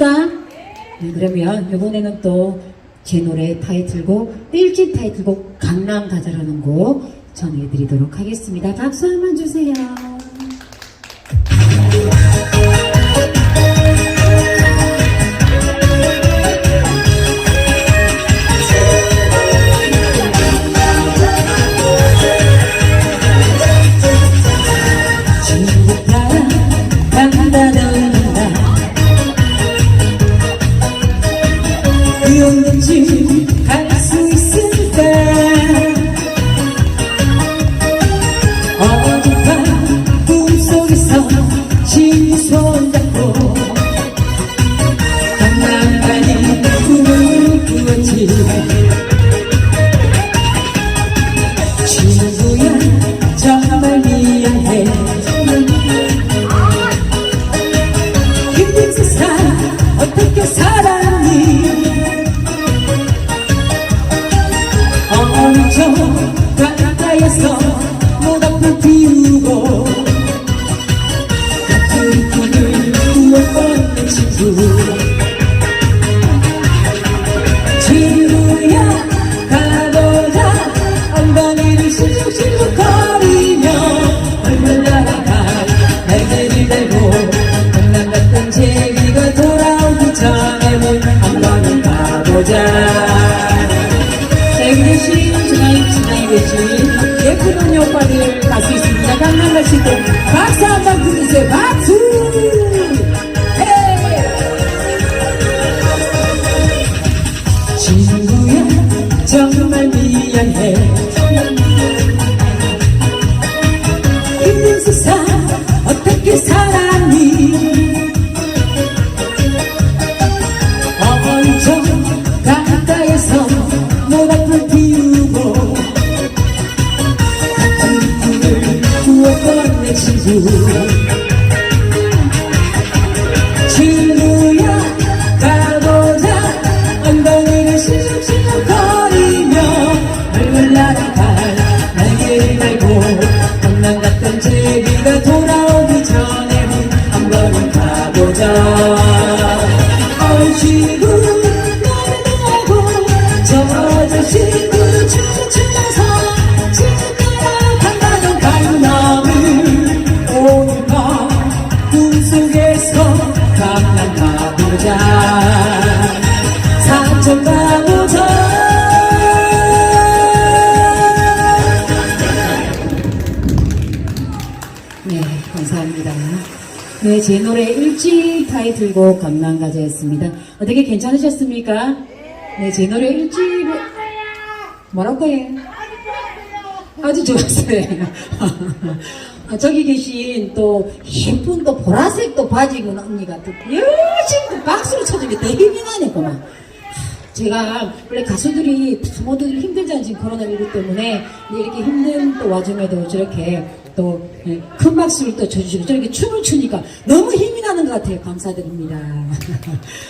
좋습니까? 네, 그러면 이번에는 또 제 노래 타이틀곡, 1집 타이틀곡 강남 가자라는 곡 전해드리도록 하겠습니다. 박수 한번 주세요. 엄청 가까이에서 모닥불 피우고 같은 꿈을 내 친구. 친구야 가보자. 엉덩이를 실룩실룩 거리며 얼굴 날아가 날개를 달고 강남 같은 재미가 돌아오기 전에는 한 번은 가보자 자, 대신 주나이 주나이 대신 예쁜 언니 오빠들 갈수 있습니다. 강남 가실 때 박수 한번 부르세요. 같은 꿈을 꾸었던 내 친구 네, 제 노래 1집 타이틀곡 강남가자였습니다. 어떻게 괜찮으셨습니까? 네, 제 노래 1집 뭐라고 해? 아주 좋았어요. 아, 저기 계신 또 예쁜 또 보라색 또 바지 입은 언니가 또 열심히 또 박수를 더 힘이 나네구만. 제가 원래 가수들이 다 모두들 힘들잖아요 지금 코로나19 때문에 이렇게 힘든 또 와중에도 저렇게 또 큰 박수를 또 쳐주시고 저렇게 춤을 추니까 너무 힘이 나는 것 같아요. 감사드립니다